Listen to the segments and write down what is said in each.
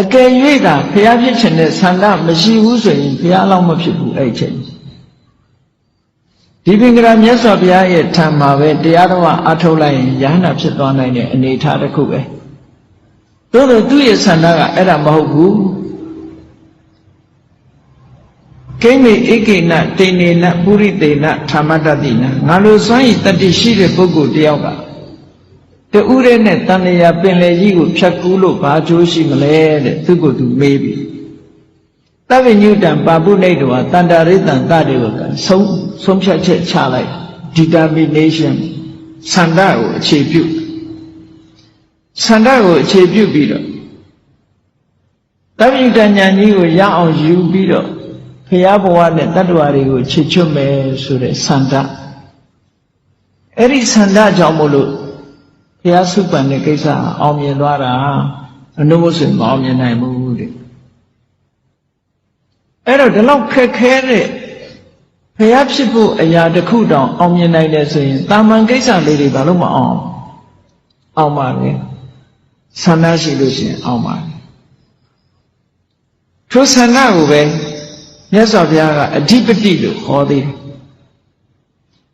အကယ်၍သာဘုရားဖြစ်ခြင်းနဲ့ဆန္ဒမရှိဘူးဆိုရင်ဘုရားအလောင်းမဖြစ်ဘူးအဲ့ချိန်ဒီပင်ကရာမြတ်စွာဘုရားရဲ့ထံမှာပဲတရားတော်အထုတ်လိုက်ရင်ယ ahanan ဖြစ်သွားနိုင်တဲ့အနေအထားတစ်ခုပဲသို့သောသူ့ရဲ့ဆန္ဒကအဲ့ဒါမဟုတ်ဘူးကိမေဧကိနတေနေနပုရိတေနဌာမတတိနငါလိုစွမ်းဤတတ္တိရှိတဲ့ပုဂ္ဂိုလ်တယောက်က တူရဲနဲ့တန်လျာပင်လေကြီးကိုဖြတ်ကူးလို့ဘာကျိုးရှိမလဲတဲ့သူကသူမေးပြီတဗ္ဗညုတံပါပုနေတဝတန္တရိတံတတေဝကဆုံးဆုံးဖြတ်ချက်ချလိုက် determination ဆန္ဒကိုအခြေပြုဆန္ဒကိုအခြေပြုပြီးတော့တဗ္ဗညုတဉာဏ်ကြီးကိုရအောင်ယူပြီးတော့ဖရာဘဝနဲ့တတ္တဝါတွေကိုခြေချွတ်မယ်ဆိုတဲ့ဆန္ဒအဲ့ဒီဆန္ဒကြောင့်မို့လို့ ဖရာစုပန်တဲ့ကိစ္စအောင်မြင်သွားတာအနုမို့ဆိုရင်မအောင်မြင်နိုင်ဘူးတဲ့အဲ့တော့ဒီလောက်ခက်ခဲတဲ့ဖရာဖြစ်ဖို့အရာတစ်ခုတောင်အောင်မြင်နိုင်တယ်ဆိုရင်တာမန်ကိစ္စလေးတွေဘာလို့မအောင်အောင်ပါလဲဆန္ဒရှိလို့ရှိရင်အောင်ပါထိုဆန္ဒကိုပဲမြတ်စွာဘုရားကအဓိပတိလို့ဟောသေးတယ်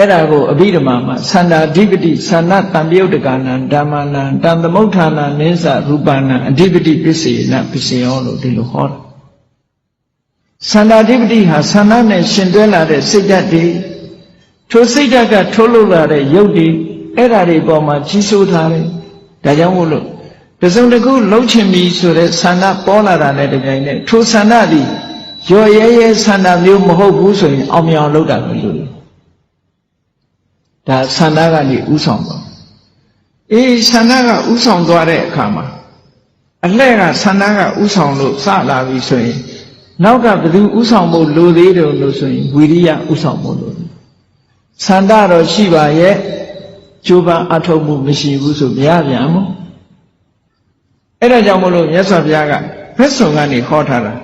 အဲ့ဒါကိုအဘိဓမ္မာမှာသန္တာဓိပတိသန္နတံပြုတ်တကနာဓမ္မနာတံသမုဋ္ဌာနာနိစ္စရူပနာအဓိပတိပစ္စေနပစ္စယောလို့ဒီလိုဟောတာသန္တာဓိပတိဟာသန္နနဲ့ရှင်တွဲလာတဲ့စိတ်ဓာတ်တွေထိုစိတ်ဓာတ်ကထုတ်လုပ်လာတဲ့ရုပ်တွေအဲ့ဓာတွေပေါ်မှာကြီးစိုးထားတယ်ဒါကြောင့်မို့လို့တစုံတစ်ခုလှုပ်ချင်ပြီဆိုတဲ့ဆန္ဒပေါ်လာတာနဲ့တပြိုင်နက်ထိုဆန္ဒသည်ရော်ရဲရဲဆန္ဒမျိုးမဟုတ်ဘူးဆိုရင်အောင်မြင်အောင်လုပ်တာပဲလို့ ဒါဆန္ဒကနေဥဆောင်ပါအေးဆန္ဒကဥဆောင်သွားတဲ့အခါမှာအလှဲ့ကဆန္ဒကဥဆောင်လို့စလာပြီဆိုရင်နောက်ကဘယ်သူဥဆောင်ဖို့လိုသေးတယ်လို့ဆိုရင်ဝိရိယဥဆောင်ဖို့လိုတယ်ဆန္ဒတော့ရှိပါရဲ့ကြိုးပမ်းအထောက်မှုမရှိဘူးဆိုမရပြန်ဘူးအဲ့ဒါကြောင့်မလို့မြတ်စွာဘုရားကဘက်ဆောင်ကနေဟောထားတာ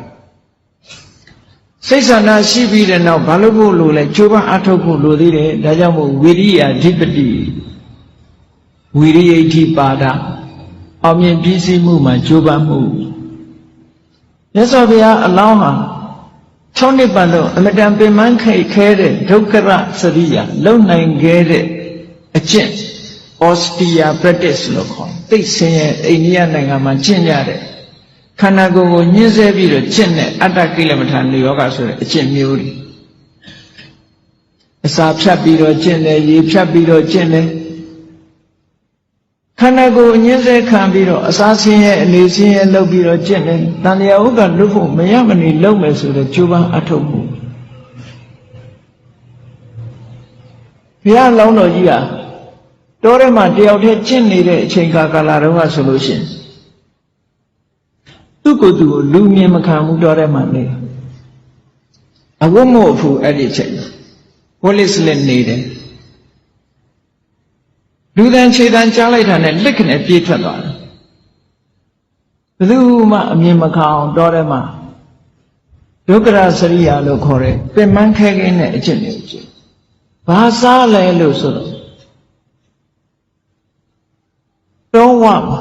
စိတ်ဆန္ဒရှိပြီးတဲ့နောက်ဘာလို့ဖို့လို့လဲကြိုးပမ်းအထောက်ဖို့လိုသေးတယ်ဒါကြောင့်မို့ဝိရိယဓိပတိဝိရိယဓိပါဒအောင်မြင်ပြီးစီးမှုမှာကြိုးပမ်းမှုမြတ်စွာဘုရားအလောင်းဟာ6နှစ်ပတ်လုံးအမတန်ပင်ပန်းခိတ်ခဲတဲ့ဒုက္ခရစရိယာလုံနိုင်ခဲ့တဲ့အကျင့် austere practice လို့ခေါ်သိစင်ရဲ့အိန္ဒိယနိုင်ငံမှာကျင့်ကြတဲ့ ခန္ဓာကိုယ်ကိုညှင်းဆဲပြီးတော့ကျင့်တဲ့အတ္တကိလမထာနိယောဂဆိုတဲ့အကျင့်မျိုးတွေအစာဖြတ်ပြီးတော့ကျင့်တယ်ရေဖြတ်ပြီးတော့ကျင့်တယ်ခန္ဓာကိုယ်ညှင်းဆဲခံပြီးတော့အစာဆင်းရဲအနေဆင်းရဲလုပ်ပြီးတော့ကျင့်တယ်တန်လျာဥက္ကလွတ်ဖို့မရမနေလုပ်မယ်ဆိုတော့ကြိုးပမ်းအထုတ်မှုဘုရားလောင်းတော်ကြီးဟာတောထဲမှာတယောက်တည်းကျင့်နေတဲ့အချိန်ကာလတုန်းကဆိုလို့ရှိရင် သူ့ကိုယ်သူကိုလူမြင်မခံဘူးတောထဲမှာနေအဝတ်မို့အဖူအဲ့ဒီအချိန်ဝလစ်လက်နေတယ်လူတန်ခြေတန်ကြားလိုက်တာနဲ့လက်ကနေပြေးထွက်သွားတယ်ဘယ်သူမှအမြင်မခံအောင်တောထဲမှာဒုက္ခရစရိယာလို့ခေါ်တဲ့ပင်မခဲခင်းတဲ့အကျင့်တွေကိုကျင့်ဘာစားလဲလို့ဆိုတော့တောဝမှာ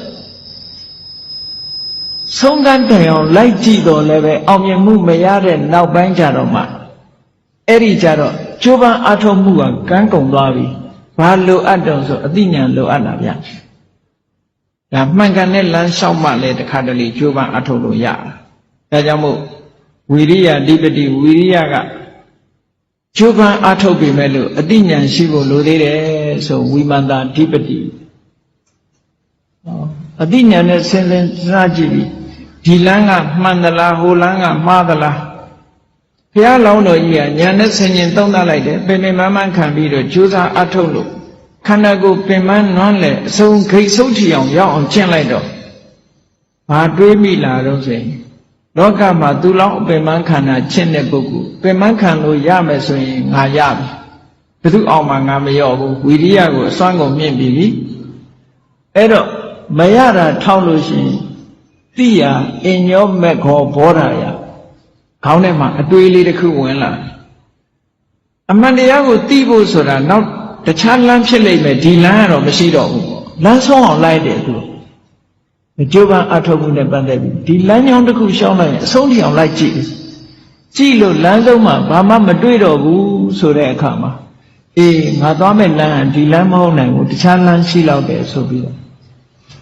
ဆုံးကန်းတိုင်အောင်လိုက်ကြည့်တော့လည်းပဲအောင်မြင်မှုမရတဲ့နောက်ပိုင်းကြတော့မှအဲ့ဒီကြတော့ကြိုးပမ်းအားထုတ်မှုကကန်းကုန်သွားပြီဘာလိုအပ်တော့ဆိုအသိဉာဏ်လိုအပ်တာဗျဒါမှန်ကန်တဲ့လမ်းလျှောက်မှလည်းတခါတလေကြိုးပမ်းအားထုတ်လို့ရတာဒါကြောင့်မို့ဝီရိယအဓိပတိဝီရိယကကျိုးပန်းအားထုတ်ပြီမဲ့လို့အတိညာဏ်ရှိဖို့လိုသေးတယ်ဆိုဝိမန္တာအဓိပတိအတိညာဏ်နဲ့ဆင်းဆင်းစားကြည့်ပြီ ဒီလမ်းကမှန်သလားဟိုလမ်းကမှားသလားဘုရားလောင်းတော်ကြီးကညာနဲ့ဆင်ញင်သုံးသပ်လိုက်တယ်ပင်ပင်မမှန်ခံပြီးတော့ကြိုးစားအားထုတ်လို့ခန္ဓာကိုယ်ပင်မနွမ်းလဲအစုံခိတ်ဆုပ်ထီအောင်ရောက်အောင်ကျင့်လိုက်တော့ဘာတွေးမိလာတော့ဆိုရင်လောကမှာသူလောင်းအပင်မခန္ဓာချင့်တဲ့ပုဂ္ဂိုလ်ပင်မခံလို့ရမယ်ဆိုရင်ငါရပြီဘယ်သူအောင်မှငါမရော့ဘူးဝိရိယကိုအစွမ်းကုန်မြင့်ပြီအဲ့တော့မရတာထောက်လို့ရှိရင် တိယအင်ညောမက်ခောဘောဓာယခေါင်းထဲမှာအတွေးလေးတစ်ခုဝင်လာအမှန်တရားကိုသိဖို့ဆိုတာနောက်တခြားလမ်းဖြစ်လိမ့်မယ်ဒီလမ်းကတော့မရှိတော့ဘူးပေါ့လမ်းဆုံးအောင်လိုက်တယ်သူကြိုးပမ်းအထောက်မှုနဲ့ပတ်သက်ပြီးဒီလမ်းကြောင်းတစ်ခုရှောင်းလိုက်ရင်အဆုံးထိအောင်လိုက်ကြည့်ကြည့်လို့လမ်းဆုံးမှာဘာမှမတွေ့တော့ဘူးဆိုတဲ့အခါမှာအေးငါသွားမဲ့လမ်းကဒီလမ်းမဟုတ်နိုင်ဘူးတခြားလမ်းရှိတော့တယ်ဆိုပြီးတော့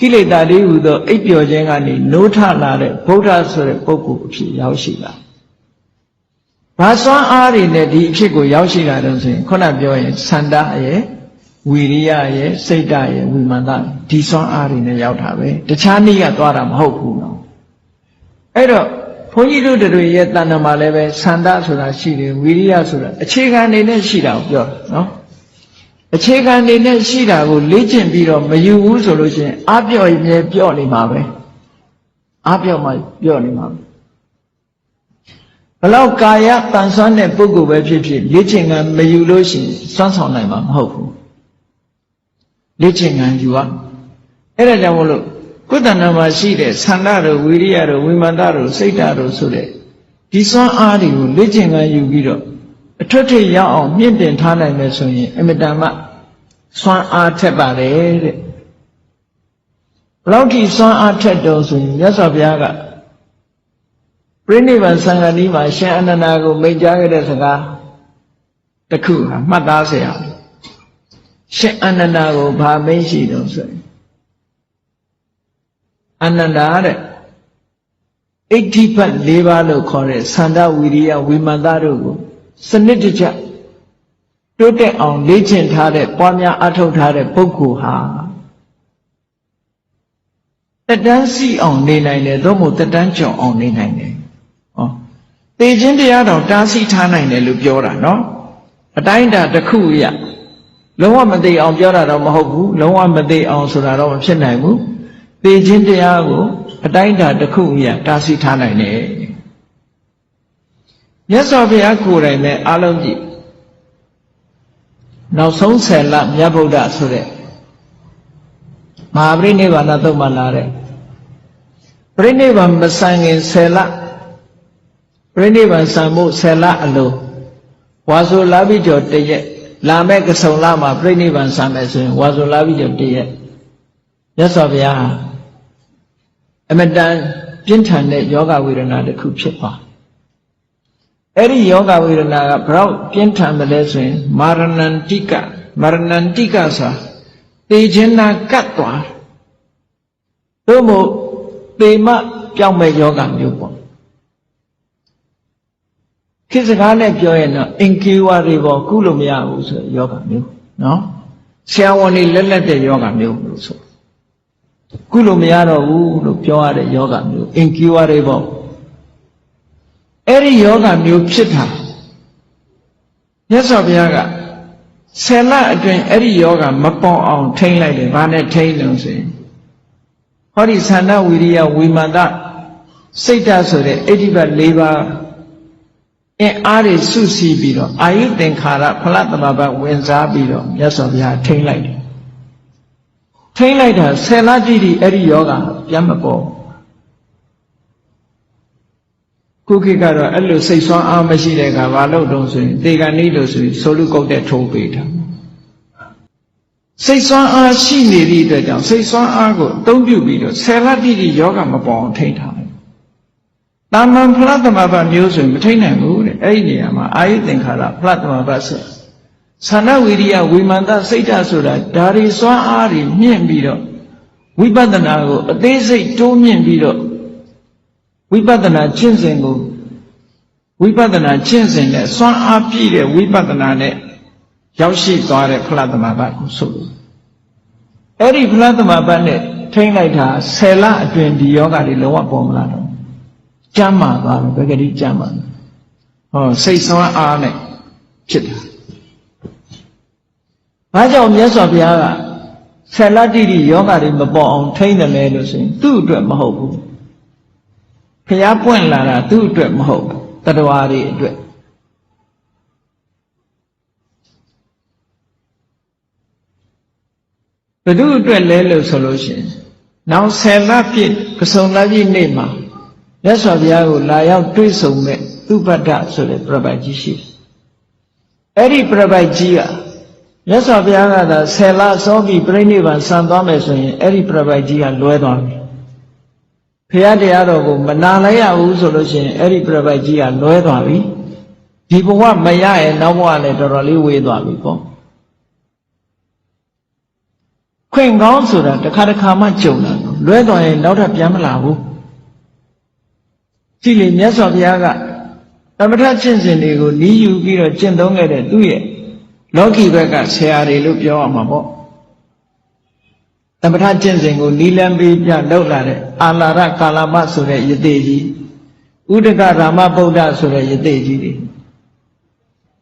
ကိလေသာတွေဟူသောအိပ်ပျော်ခြင်းကနေနိုးထလာတဲ့ဗုဒ္ဓဆိုတဲ့ပုဂ္ဂိုလ်အဖြစ်ရောက်ရှိလာဘာစွမ်းအားတွေနဲ့ဒီအဖြစ်ကိုရောက်ရှိလာတော့ဆိုရင်ခုနပြောရင်သန္တာရဲ့ဝီရိယရဲ့စိတ်ဓာတ်ရဲ့ဝိမာန်ဒီစွမ်းအားတွေနဲ့ရောက်တာပဲတခြားနည်းကသွားတာမဟုတ်ဘူးနော်အဲ့တော့ဘုန်းကြီးတို့တွေရဲ့တဏ္ဍာမှာလည်းပဲသန္တာဆိုတာရှိတယ်ဝီရိယဆိုတာအခြေခံနေနဲ့ရှိတာကိုပြောနော် အခြေခံနေနဲ့ရှိတာကိုလေ့ကျင့်ပြီးတော့မယူဘူးဆိုလို့ရှိရင်အပြော့မြဲပြော့နေမှာပဲအပြော့မှပြော့နေမှာဘလောက်ကာယတန်ဆွမ်းတဲ့ပုဂ္ဂိုလ်ပဲဖြစ်ဖြစ်လေ့ကျင့်ကမယူလို့ရှိရင်စွမ်းဆောင်နိုင်မှာမဟုတ်ဘူးလေ့ကျင့်ကယူရအဲ့ဒါကြောင့်မလို့ကုသနာမှာရှိတဲ့ဆန္ဒတို့ဝိရိယတို့ဝိမာန်တို့စိတ်ဓာတ်တို့ဆိုတဲ့ဒီစွမ်းအားတွေကိုလေ့ကျင့်ကယူပြီးတော့အထွတ်ထိပ်ရအောင်မြင့်တင်ထားနိုင်မယ်ဆိုရင်အမြဲတမ်း စွမ်းအားထက်ပါတယ်တဲ့ဘလောက်ထိစွမ်းအားထက်တော်ဆိုရင်မြတ်စွာဘုရားကပြိဋိဘံသံဃာနီးမှာရှင်အနန္ဒာကိုမိန့်ကြားခဲ့တဲ့စကားတစ်ခုဟာမှတ်သားစရာရှင်အနန္ဒာကိုဘာမိန့်ရှိတော်ဆိုရင်အနန္ဒာတဲ့အဋ္ဌိပတ်၄ပါးလို့ခေါ်တဲ့သန္တာဝီရိယဝိမန္တတို့ကိုစနစ်တကျ တိုးတက်အောင်လေ့ကျင့်ထားတဲ့ပွားများအထောက်ထားတဲ့ပုဂ္ဂိုလ်ဟာတက်တန်းစီအောင်နေနိုင်တယ်သို့မဟုတ်တက်တန်းကျော်အောင်နေနိုင်တယ်ဟောသေခြင်းတရားတော်တားဆီးထားနိုင်တယ်လို့ပြောတာနော်အတိုင်းတာတစ်ခုရလုံးဝမသိအောင်ပြောတာတော့မဟုတ်ဘူးလုံးဝမသိအောင်ဆိုတာတော့မဖြစ်နိုင်ဘူးသေခြင်းတရားကိုအတိုင်းတာတစ်ခုရတားဆီးထားနိုင်တယ်မြတ်စွာဘုရားကိုယ်တိုင်ပဲအလုံးကြည့် နောက်ဆုံးဆယ်လမြတ်ဗုဒ္ဓဆိုတဲ့မဟာပရိနိဗ္ဗာန်သုတ်မှလာတဲ့ပရိနိဗ္ဗာန်မဆန်ခင်ဆယ်လပရိနိဗ္ဗာန်ဆံမှုဆယ်လအလိုဝါဆိုလာပြီးကျော်တရက်လာမဲ့ကဆုံလမှာပြိဋိဘံဆံမယ်ဆိုရင်ဝါဆိုလာပြီးကျော်တရက်မြတ်စွာဘုရားအမတန်ပြင်းထန်တဲ့ယောဂဝေဒနာတစ်ခုဖြစ်သွား အဲ့ဒီယောဂဝေဒနာကဘလောက်ပြင်းထန်တယ်လဲဆိုရင်မာရဏန္တိကမာရဏန္တိကဆိုသေခြင်းနာကတ်သွားတို့မို့သေမပြောင်းမဲ့ယောဂမျိုးပေါ့ခေတ်စကားနဲ့ပြောရင်တော့အင်ကေဝါတွေပေါ့ကုလို့မရဘူးဆိုယောဂမျိုးနော်ဆရာဝန်တွေလက်လက်တဲ့ယောဂမျိုးလို့ဆိုကုလို့မရတော့ဘူးလို့ပြောရတဲ့ယောဂမျိုးအင်ကေဝါတွေပေါ့ အဲ့ဒီယောဂမျိုးဖြစ်တာမြတ်စွာဘုရားကဆယ်လအတွင်းအဲ့ဒီယောဂမပေါ်အောင်ထိမ့်လိုက်တယ်ဘာနဲ့ထိမ့်လို့ဆိုရင်ဟောဒီသန္ဓဝိရိယဝိမာန်တစိတ်ဓာတ်ဆိုတဲ့အိဋ္ဌိပတ်၄ပါးအင်းအားတွေစုစည်းပြီးတော့အာယုသင်္ခါရဖလတ္တမဘဝင်စားပြီးတော့မြတ်စွာဘုရားထိမ့်လိုက်တယ်ထိမ့်လိုက်တာဆယ်လတိတိအဲ့ဒီယောဂပြန်မပေါ် ခုခေတ်ကတော့အဲ့လိုစိတ်ဆွမ်းအားမရှိတဲ့ကဘာလို့တုံးဆိုရင်တေကန်နေလို့ဆိုရင်ဆိုလူကုတ်တဲ့ထိုးပေးတာစိတ်ဆွမ်းအားရှိနေသည့်အတွက်ကြောင့်စိတ်ဆွမ်းအားကိုအသုံးပြုပြီးတော့ဆယ်လတိတိယောဂမပေါ်အောင်ထိန်းထားတယ်။တာမန်ဖလားသမဘမျိုးဆိုရင်မထိန်းနိုင်ဘူးတဲ့အဲ့ဒီနေရာမှာအာယုသင်္ခါရဖလားသမဘဆိုသန္နဝိရိယဝိမာန်တစိတ်ဓာတ်ဆိုတာဒါရီစွမ်းအားတွေမြင့်ပြီးတော့ဝိပဿနာကိုအသေးစိတ်တိုးမြင့်ပြီးတော့ ဝိပဿနာကျင့်စဉ်ကိုဝိပဿနာကျင့်စဉ်နဲ့စွမ်းအားပြည့်တဲ့ဝိပဿနာနဲ့ရောက်ရှိသွားတဲ့ဖလားသမဘကိုဆိုလို့အဲ့ဒီဖလားသမဘနဲ့ထိမ့်လိုက်တာဆယ်လအတွင်းဒီယောဂတွေလုံးဝပေါ်မလာတော့ကျမ်းမာသွားတယ်ဘယ်ကတိကျမ်းမာလဲဟောစိတ်စွမ်းအားနဲ့ဖြစ်တာဘာကြောင့်မြတ်စွာဘုရားကဆယ်လတိတိယောဂတွေမပေါ်အောင်ထိမ့်တယ်လဲလို့ဆိုရင်သူ့အတွက်မဟုတ်ဘူး ဘုရားပွင့်လာတာသူ့အတွက်မဟုတ်ဘူးတတဝါတွေအတွက်ဘယ်သူအတွက်လဲလို့ဆိုလို့ရှိရင်နောက်ဆယ်လပြည့်ကစုံလပြည့်နေ့မှာမြတ်စွာဘုရားကိုလာရောက်တွေ့ဆုံမဲ့သူပတ္တဆိုတဲ့ပြပိုက်ကြီးရှိတယ်အဲ့ဒီပြပိုက်ကြီးကမြတ်စွာဘုရားကသာဆယ်လစောပြီးပြိဋိဘံဆံသွားမယ်ဆိုရင်အဲ့ဒီပြပိုက်ကြီးကလွဲသွားပြီ ဖရာတရားတော်ကိုမနာလိုက်ရဘူးဆိုလို့ရှိရင်အဲ့ဒီပြပိုက်ကြီးကလွဲသွားပြီဒီဘဝမရရဲ့နောက်ဘဝလည်းတော်တော်လေးဝေးသွားပြီပေါ့ခွင့်ကောင်းဆိုတာတစ်ခါတစ်ခါမှကြုံတာလွဲသွားရင်နောက်ထပ်ပြန်မလာဘူးကြည့်လေမြတ်စွာဘုရားကသမထကျင့်စဉ်တွေကိုနီးယူပြီးတော့ကျင့်သုံးခဲ့တဲ့သူ့ရဲ့လောကီဘက်ကဆရာတွေလို့ပြောရမှာပေါ့ သမထကျင့်စဉ်ကိုနီးလန်းပြီးပြလောက်လာတဲ့အာလာရကာလမဆိုတဲ့ယတိကြီးဥဒကရာမဗုဒ္ဓဆိုတဲ့ယတိကြီးတွေ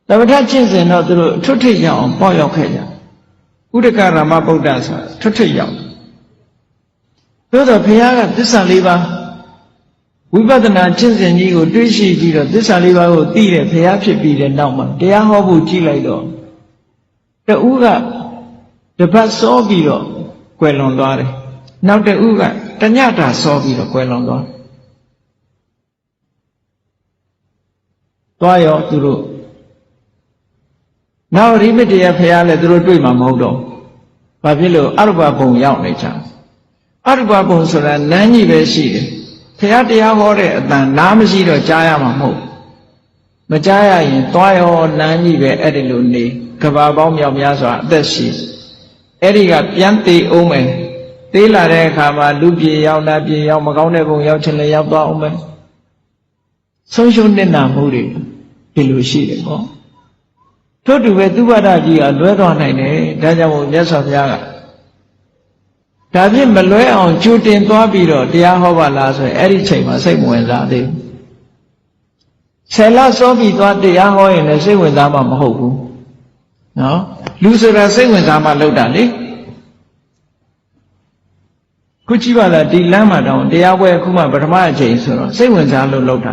သမထကျင့်စဉ်တော့သူတို့ထွတ်ထိပ်ရောက်အောင်ပေါ့ရောက်ခဲ့ကြဥဒကရာမဗုဒ္ဓဆိုတာထွတ်ထိပ်ရောက်သို့တော့ဘုရားကသစ္စာလေးပါးဝိပဿနာကျင့်စဉ်ကြီးကိုတွေးရှိပြီးတော့သစ္စာလေးပါးကိုသိတဲ့ဘုရားဖြစ်ပြီးတဲ့နောက်မှာတရားဟောဖို့ကြည့်လိုက်တော့တူကတပတ်စောပြီးတော့ ကွယ်လွန်သွားတယ်နောက်တူကတညတာစောပြီးတော့ကွယ်လွန်သွားသွားရောသူတို့နောက်ရိမတရားဖះလဲသူတို့တွေ့မှာမဟုတ်တော့ဘာဖြစ်လို့အရုပဘုံရောက်နေကြအရုပဘုံဆိုတာနန်းကြီးပဲရှိတယ်ဖះတရားဟောတဲ့အတန်နားမရှိတော့ကြားရမှာမဟုတ်မကြားရရင်သွားရောနန်းကြီးပဲအဲ့ဒီလိုနေကဘာပေါင်းမြောက်များစွာအသက်ရှိ အဲ့ဒီကပြန်သေးအောင်မယ်သေးလာတဲ့အခါမှာလူပြေရောက်နာပြေရောက်မကောင်းတဲ့ဘုံရောက်ချင်လည်းရောက်သွားအောင်မယ်ဆုံးရှုံးနေနာမှုတွေဒီလိုရှိတယ်ပေါ့ထို့တူပဲသူဝဒကြီးကလွဲသွားနိုင်တယ်ဒါကြောင့်မို့မြတ်စွာဘုရားကဒါဖြင့်မလွဲအောင်ကြိုတင်သွားပြီးတော့တရားဟောပါလားဆိုရင်အဲ့ဒီချိန်မှာစိတ်မဝင်စားသေးဘူးဆယ်လစောပြီးသွားတရားဟောရင်လည်းစိတ်ဝင်စားမှမဟုတ်ဘူး နော်လူဆိုတာစိတ်ဝင်စားမှလောက်တာလေခုကြည့်ပါလားဒီလမ်းမှာတောင်တရားပွဲအခုမှပထမအချိန်ဆိုတော့စိတ်ဝင်စားလို့လောက်တာ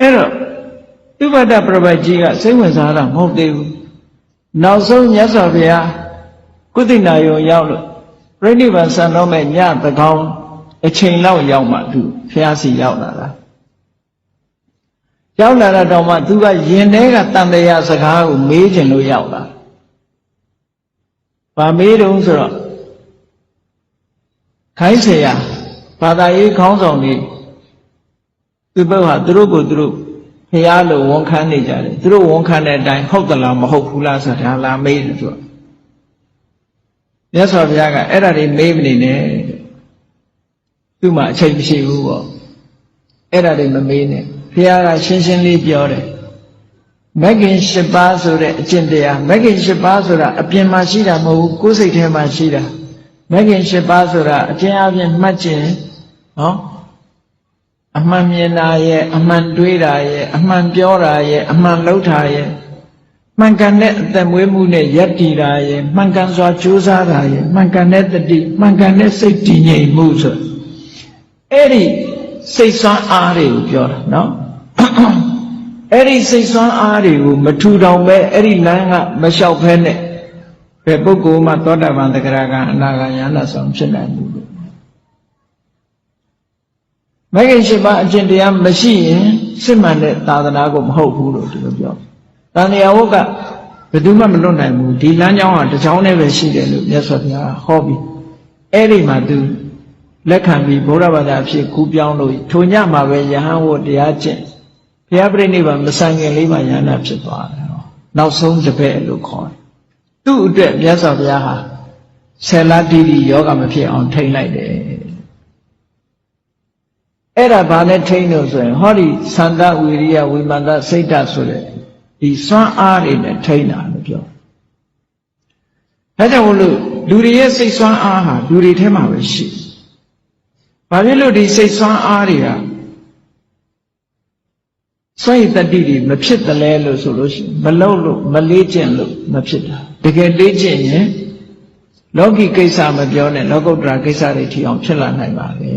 အဲ့တော့ဥပဒပရပတ်ကြီးကစိတ်ဝင်စားတာမဟုတ်သေးဘူးနောက်ဆုံးမြတ်စွာဘုရားကုသိနာယုံရောက်လို့ပြိဋိဘံဆံတော်မဲ့ညသကောင်းအချိန်လောက်ရောက်မှသူဘုရားစီရောက်လာတာ ရောက်လာတော့မှသူကယင်ထဲကတန်တရားစကားကိုမေးခြင်းလို့ရောက်လာဗာမေးတုံးဆိုတော့ခိုင်းเสียဘာသာရေးခေါင်းဆောင်တွေသူတို့ဟာသူတို့ကိုသူတို့ဖះလို့ဝန်ခံနေကြတယ်သူတို့ဝန်ခံတဲ့အတိုင်းဟုတ်သလားမဟုတ်ဘူးလားဆိုတာလာမေးတယ်သူကမြတ်စွာဘုရားကအဲ့ဒါတွေမေးမနေနဲ့သူ့မှာအချိန်မရှိဘူးပေါ့အဲ့ဒါတွေမမေးနဲ့ ဘုရားကရှင်းရှင်းလေးပြောတယ်မဂ္ဂင်၈ပါးဆိုတဲ့အကျင့်တရားမဂ္ဂင်၈ပါးဆိုတာအပြင်မှာရှိတာမဟုတ်ဘူးကိုယ်စိတ်ထဲမှာရှိတာမဂ္ဂင်၈ပါးဆိုတာအကျင့်အပြင်မှတ်ခြင်းနော်အမှန်မြင်တာရဲ့အမှန်တွေးတာရဲ့အမှန်ပြောတာရဲ့အမှန်လုပ်တာရဲ့မှန်ကန်တဲ့အသက်မွေးမှုနဲ့ယက်တည်တာရဲ့မှန်ကန်စွာကြိုးစားတာရဲ့မှန်ကန်တဲ့တတိမှန်ကန်တဲ့စိတ်တည်ငြိမ်မှုဆိုအဲ့ဒီ စိတ်ဆွမ်းအားတွေကိုပြောတာနော်အဲ့ဒီစိတ်ဆွမ်းအားတွေကိုမထူထောင်ပဲအဲ့ဒီလမ်းကမလျှောက်ဖဲနဲ့ဘယ်ပုဂ္ဂိုလ်မှသောတာပန်တဂရကအနာဂါယနာဆောင်ဖြစ်နိုင်ဘူးလို့မဂ္ဂင်ရှိပါအကျင့်တရားမရှိရင်စစ်မှန်တဲ့သာသနာကိုမဟုတ်ဘူးလို့ဒီလိုပြောတန်တရားဝတ်ကဘယ်သူမှမလွတ်နိုင်ဘူးဒီလမ်းကြောင်းကတစ်ကြောင်းနဲ့ပဲရှိတယ်လို့မြတ်စွာဘုရားဟောပြီးအဲ့ဒီမှာသူ လက်ခံပြီးဘုရားဘာသာအဖြစ်ကူးပြောင်းလို့ထိုညမှာပဲယဟန်ဝတ်တရားကျင့်ဘုရားပြိဋိဘံမဆိုင်ခင်လေးမှာယန္တာဖြစ်သွားတယ်ဟောနောက်ဆုံးတစ်ပည့်လို့ခေါ်တယ်သူ့အတွက်မြတ်စွာဘုရားဟာဆယ်လတိတိယောဂမဖြစ်အောင်ထိမ့်လိုက်တယ်အဲ့ဒါဘာနဲ့ထိမ့်လို့ဆိုရင်ဟောဒီသန္တဝိရိယဝိမာန်တစိတ်ဓာတ်ဆိုတဲ့ဒီစွမ်းအားတွေနဲ့ထိမ့်တာလို့ပြောဒါကြောင့်မို့လို့လူတွေရဲ့စိတ်စွမ်းအားဟာလူတွေထဲမှာပဲရှိ ဘာဖြစ်လို့ဒီစိတ်စွမ်းအားတွေကစွန့်ရည်တတိတွေမဖြစ်တယ်လဲလို့ဆိုလို့ရှိရင်မလုပ်လို့မလေးကျင့်လို့မဖြစ်တာတကယ်လေးကျင့်ရင်လောကီကိစ္စမပြောနဲ့လောကုတ္တရာကိစ္စတွေထီအောင်ဖြစ်လာနိုင်ပါလေ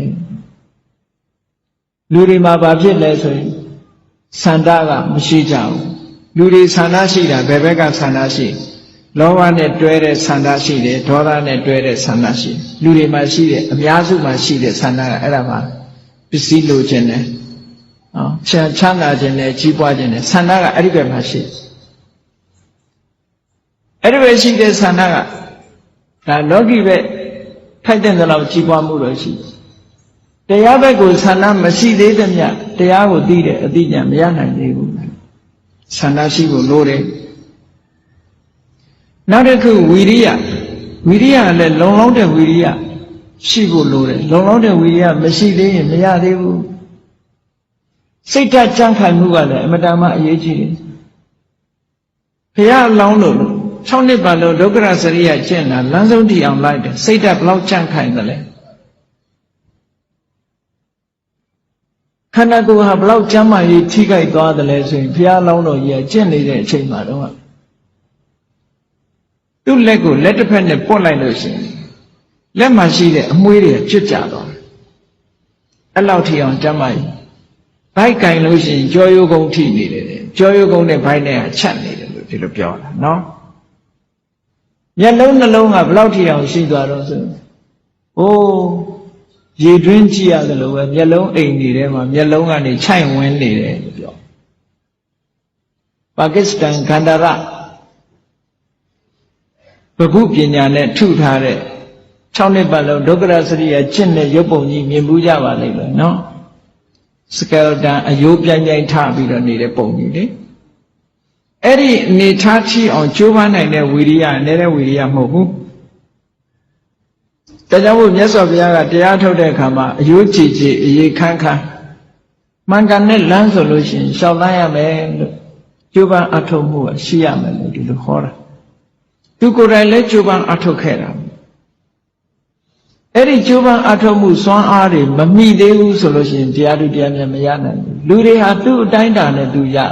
လူတွေမှာဘာဖြစ်လဲဆိုရင်ဆန္ဒကမရှိကြဘူးလူတွေဆန္ဒရှိတာဘယ်ဘက်ကဆန္ဒရှိလော ဘနဲ့တွဲတဲ့ဆန္ဒရှိတယ်ဒေါသနဲ့တွဲတဲ့ဆန္ဒရှိလူတွေမှာရှိတယ်အများစုမှာရှိတဲ့ဆန္ဒကအဲ့ဒါပါပစ္စည်းလိုချင်တယ်နော်ချမ်းချမ်းသာခြင်းနဲ့ကြီးပွားခြင်းနဲ့ဆန္ဒကအဲ့ဒီဘက်မှာရှိအဲ့ဒီဘက်ရှိတဲ့ဆန္ဒကဒါလောကီဘက်ထိုက်တဲ့လောက်ကြီးပွားမှုတော့ရှိတယ်တရားဘက်ကိုဆန္ဒမရှိသေးသမျှတရားကိုသိတဲ့အသိဉာဏ်မရနိုင်သေးဘူးဆန္ဒရှိဖို့လိုတယ် နောက်တစ်ခုဝီရိယဝီရိယလည်းလုံလောက်တဲ့ဝီရိယရှိဖို့လိုတယ်လုံလောက်တဲ့ဝီရိယမရှိသေးရင်မရသေးဘူးစိတ်ဓာတ်ကြံ့ခိုင်မှုကလည်းအမတန်မှအရေးကြီးတယ်ဘုရားအလောင်းလို့6နှစ်ပတ်လုံးဒုက္ခရစရိယကျင့်တာလမ်းဆုံးတည်အောင်လိုက်တယ်စိတ်ဓာတ်ဘလောက်ကြံ့ခိုင်တယ်လဲခန္ဓာကိုယ်ဟာဘလောက်ကျမ်းမာရေးထိခိုက်သွားတယ်လဲဆိုရင်ဘုရားအလောင်းတော်ကြီးကကျင့်နေတဲ့အချိန်မှာတော့ သူ့လက်ကိုလက်တစ်ဖက်နဲ့ပွတ်လိုက်လို့ရှိရင်လက်မှာရှိတဲ့အမွှေးတွေကျွတ်ကြသွားတယ်အဲ့လောက်ထိအောင်ကျမ်းမာရေးဘိုက်ကင်လို့ရှိရင်ကြောရိုးကုန်းထိနေတယ်ကြောရိုးကုန်းနဲ့ဘိုက်နဲ့ချက်နေတယ်လို့ဒီလိုပြောတာနော်မျက်လုံးနှလုံးကဘယ်လောက်ထိအောင်ရှိသွားတော့ဆိုအိုးရေတွင်းကြည့်ရတယ်လို့ပဲမျက်လုံးအိမ်နေထဲမှာမျက်လုံးကနေခြိုက်ဝင်းနေတယ်လို့ပြောပါကစ္စတန်ဂန္ဓာရ ဘုခုပညာနဲ့ထုထားတဲ့6နှစ်ပတ်လုံးဒုက္ခရစရိယကျင့်တဲ့ရုပ်ပုံကြီးမြင်မှုကြပါလိမ့်မယ်နော်စကယ်တန်အယိုးပြိုင်ပြိုင်ထပြီးတော့နေတဲ့ပုံကြီးလေအဲ့ဒီအနေထားချီအောင်ကြိုးပမ်းနိုင်တဲ့ဝီရိယနေတဲ့ဝီရိယမဟုတ်ဘူးဒါကြောင့်မို့မြတ်စွာဘုရားကတရားထုတ်တဲ့အခါမှာအယိုးကြည်ကြည်အရေးခန်းခန်းမှန်ကန်တဲ့လမ်းဆိုလို့ရှိရင်ရှောက်လန်းရမယ်လို့ကြိုးပမ်းအထောက်မှုကရှိရမယ်လို့ဒီလိုခေါ်တာ သူကိုယ်တိုင်လည်းကြိုးပမ်းအထောက်ခဲ့တာအဲ့ဒီကြိုးပမ်းအထောက်မှုစွမ်းအားတွေမမိသေးဘူးဆိုလို့ရှိရင်တရားသူတရားမြတ်မရနိုင်ဘူးလူတွေဟာသူ့အတိုင်းတာနဲ့သူရတာ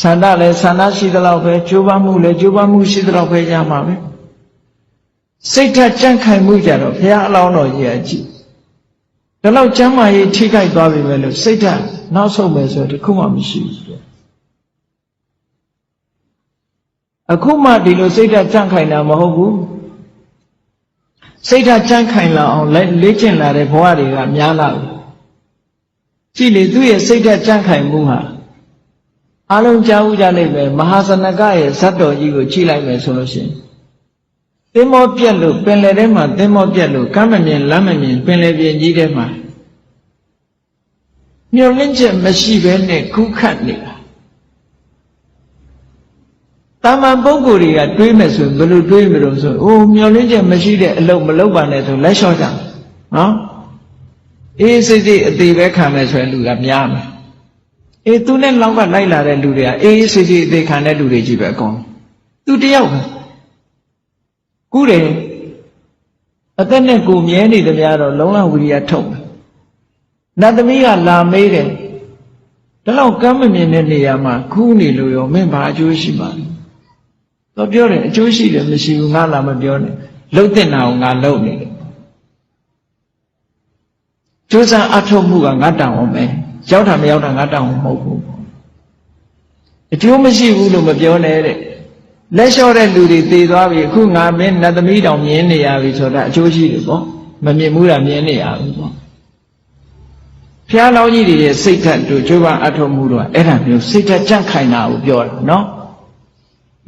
ဆန္ဒလည်းဆန္ဒရှိသလောက်ပဲကြိုးပမ်းမှုလည်းကြိုးပမ်းမှုရှိသလောက်ပဲရမှာပဲစိတ်ဓာတ်ကြံ့ခိုင်မှုကြတော့ဘုရားအလောင်းတော်ကြီးအကြည့်ဒါတော့ကျမ်းမာရေးထိခိုက်သွားပြီပဲလို့စိတ်ဓာတ်နောက်ဆုံးပဲဆိုတော့တခုမှမရှိဘူး အခုမှဒီလိုစိတ်ဓာတ်ကြံ့ခိုင်တာမဟုတ်ဘူးစိတ်ဓာတ်ကြံ့ခိုင်လာအောင်လေ့ကျင့်လာတဲ့ဘဝတွေကများလာပြီကြည့်လေသူ့ရဲ့စိတ်ဓာတ်ကြံ့ခိုင်မှုဟာအလုံးကြားဥကြလိမ့်မယ်မဟာစနကရဲ့ဇတ်တော်ကြီးကိုကြည့်လိုက်မယ်ဆိုလို့ရှိရင်သင်္ဘောပြက်လို့ပင်လယ်ထဲမှာသင်္ဘောပြက်လို့ကမ်းမမြင်လမ်းမမြင်ပင်လယ်ပြင်ကြီးထဲမှာမျောလင့်ချက်မရှိဘဲနဲ့ခုခတ်နေတာ တာမန်ပုဂ္ဂိုလ်တွေကတွေးမယ်ဆိုရင်ဘယ်လိုတွေးမလို့ဆိုအိုးမျောလင့်ချက်မရှိတဲ့အလုပ်မလုပ်ပါနဲ့ဆိုလက်လျှော့ကြနော်အေးစိတ်စိတ်အသေးပဲခံမယ်ဆိုရင်လူကများမယ်အေးသူနဲ့လောက်ကလိုက်လာတဲ့လူတွေကအေးစိတ်စိတ်အသေးခံတဲ့လူတွေကြီးပဲအကုန်သူတယောက်ပဲကူးတယ်အသက်နဲ့ကိုမြဲနေသမျှတော့လုံလဝိရိယထုတ်တယ်နတ်သမီးကလာမေးတယ်ဒါတော့ကမ်းမမြင်တဲ့နေရာမှာခူးနေလို့ရောမင်းဘာအကျိုးရှိမှာလဲ တော့ပြောတယ်အကျိုးရှိတယ်မရှိဘူးငါလာမပြောနဲ့လှုပ်တဲ့နာကိုငါလှုပ်နေတယ်ကျိုးစားအထုတ်မှုကငါတောင်းအောင်ပဲရောက်တာမရောက်တာငါတောင်းအောင်မဟုတ်ဘူးအကျိုးမရှိဘူးလို့မပြောနဲ့တဲ့လက်လျှော့တဲ့လူတွေသေသွားပြီအခုငါမင်းနတ်သမီးတောင်မြင်နေရပြီဆိုတာအကျိုးရှိတယ်ပေါ့မမြင်ဘူးတာမြင်နေရပြီပေါ့ဖျားလောင်းကြီးတွေရဲ့စိတ်ဓာတ်တို့ကျိုးပန်းအထုတ်မှုတို့ကအဲ့ဒါမျိုးစိတ်ဓာတ်ကြန့်ခိုင်တာကိုပြောတာနော်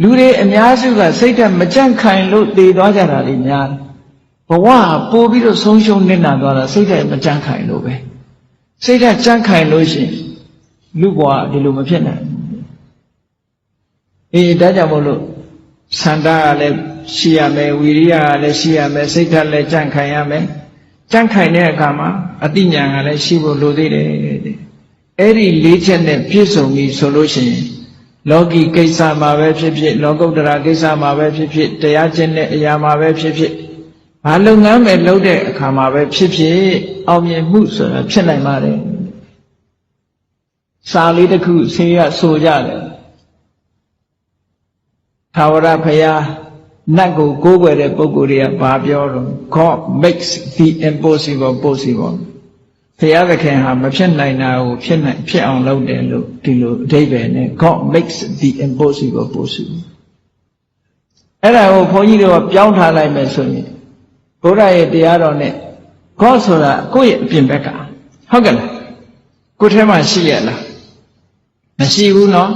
လူတွေအများစုကစိတ်ဓာတ်မကြန့်ခိုင်လို့သေသွားကြတာတွေများတယ်ဘဝပို့ပြီးတော့ဆုံးရှုံးနေတာသွားတာစိတ်ဓာတ်မကြန့်ခိုင်လို့ပဲစိတ်ဓာတ်ကြန့်ခိုင်လို့ရှိရင်လူဘဝဒီလိုမဖြစ်နိုင်ဘူးအေးဒါကြောင့်မို့လို့ဆန္ဒကလည်းရှိရမယ်ဝီရိယကလည်းရှိရမယ်စိတ်ဓာတ်လည်းကြန့်ခိုင်ရမယ်ကြန့်ခိုင်တဲ့အခါမှာအတိညာကလည်းရှိဖို့လိုသေးတယ်တဲ့အဲ့ဒီလေးချက်နဲ့ပြည့်စုံပြီဆိုလို့ရှိရင် လောကီကိစ္စမှာပဲဖြစ်ဖြစ်လောကုတ္တရာကိစ္စမှာပဲဖြစ်ဖြစ်တရားကျင့်တဲ့အရာမှာပဲဖြစ်ဖြစ်ဘာလုပ်ငန်းပဲလုပ်တဲ့အခါမှာပဲဖြစ်ဖြစ်အောင်မြင်မှုဆိုတာဖြစ်နိုင်ပါတယ်စာလေးတစ်ခုဆေးရဆိုကြတယ်သာဝရဖရာနတ်ကိုကိုးကွယ်တဲ့ပုဂ္ဂိုလ်တွေကဘာပြောတော့ God makes the impossible possible ဘုရားသခင်ဟာမဖြစ်နိုင်တာကိုဖြစ်နိုင်ဖြစ်အောင်လုပ်တယ်လို့ဒီလိုအဓိပ္ပာယ်နဲ့ God makes the impossible possible အဲ့ဒါကိုဘုန်းကြီးတို့ကပြောင်းထားလိုက်မယ်ဆိုရင်ဘုရားရဲ့တရားတော်နဲ့ God ဆိုတာကိုယ့်ရဲ့အပြင်ဘက်ကဟုတ်ကဲ့လားကိုယ်ထဲမှာရှိရလားမရှိဘူးနော်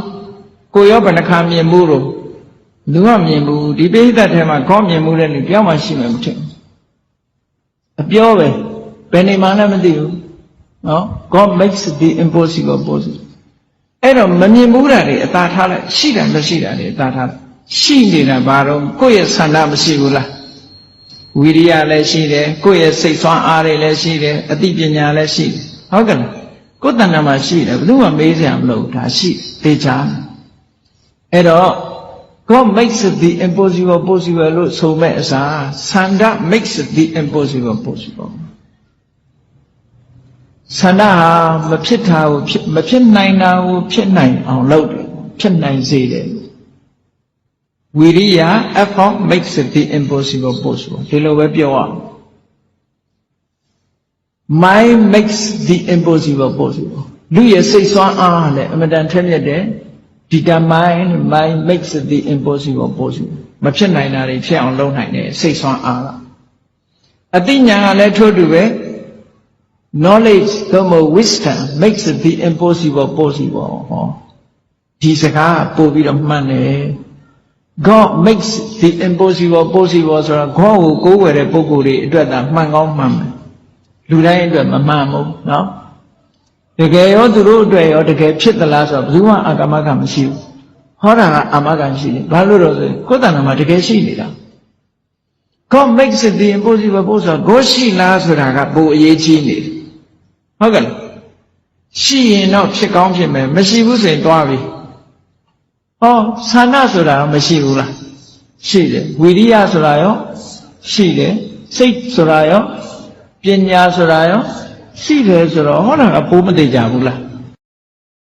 ကိုရောဘယ်နှခါမြင်မှုတော့လူကမြင်ဘူးဒီပိဋကတ်ထဲမှာ God မြင်မှုတဲ့လူပြောင်းမှရှိမှမထင်ဘူးအပြောပဲဘယ်နေမှလည်းမသိဘူး နော် God makes the impossible possible အဲ့တော့မမြင်ဘူးတာတွေအသာထားလိုက်ရှိတာမရှိတာတွေအသာထားလိုက်ရှိနေတာဘာတော့ကိုယ့်ရဲ့ဆန္ဒမရှိဘူးလားဝိရိယလည်းရှိတယ်ကိုယ့်ရဲ့စိတ်ဆွမ်းအားတွေလည်းရှိတယ်အသိပညာလည်းရှိတယ်ဟုတ်ကဲ့လားကိုယ်တဏ္ဍာမှာရှိတယ်ဘယ်သူမှမေးစရာမလိုဘူးဒါရှိသေချာအဲ့တော့ God makes the impossible possible လို့ဆိုမဲ့အစားဆန္ဒ makes the impossible possible ဆန္ဒဟာမဖြစ်တာကိုဖြစ်မဖြစ်နိုင်တာကိုဖြစ်နိုင်အောင်လုပ်တယ်ဖြစ်နိုင်စေတယ်ဝိရိယ effort makes the impossible possible ဒီလိုပဲပြောရအောင် mind makes the impossible possible လူရဲ့စိတ်ဆွမ်းအားနဲ့အမတန်ထက်မြက်တယ် determine mind makes the impossible possible မဖြစ်နိုင်တာတွေဖြစ်အောင်လုပ်နိုင်တယ်စိတ်ဆွမ်းအားကအသိဉာဏ်ကလည်းထို့တူပဲ knowledge သို့မဟုတ် wisdom makes the impossible possible ဟောဒီစကားပို့ပြီးတော့မှန်တယ် God makes the impossible possible ဆိုတော့ God ကိုကိုးဝယ်တဲ့ပုဂ္ဂိုလ်တွေအတွက်သာမှန်ကောင်းမှန်မယ်လူတိုင်းအတွက်မမှန်ဘူးเนาะတကယ်ရောသူတို့အတွက်ရောတကယ်ဖြစ်သလားဆိုတော့ဘယ်သူမှအာကမကမရှိဘူးဟောတာကအာမကရှိတယ်ဘာလို့တော့ဆိုကိုယ်တဏ္ဍာမှာတကယ်ရှိနေတာ God makes it the impossible possible ကိုရှိလားဆိုတာကပိုအရေးကြီးနေတယ် ဟုတ်ကဲ့လားရှိရင်တော့ဖြစ်ကောင်းဖြစ်မယ်မရှိဘူးဆိုရင်တွားပြီဟောဆန္ဒဆိုတာရောမရှိဘူးလားရှိတယ်ဝိရိယဆိုတာရောရှိတယ်စိတ်ဆိုတာရောပညာဆိုတာရောရှိတယ်ဆိုတော့ဟောတာကပိုးမသိကြဘူးလား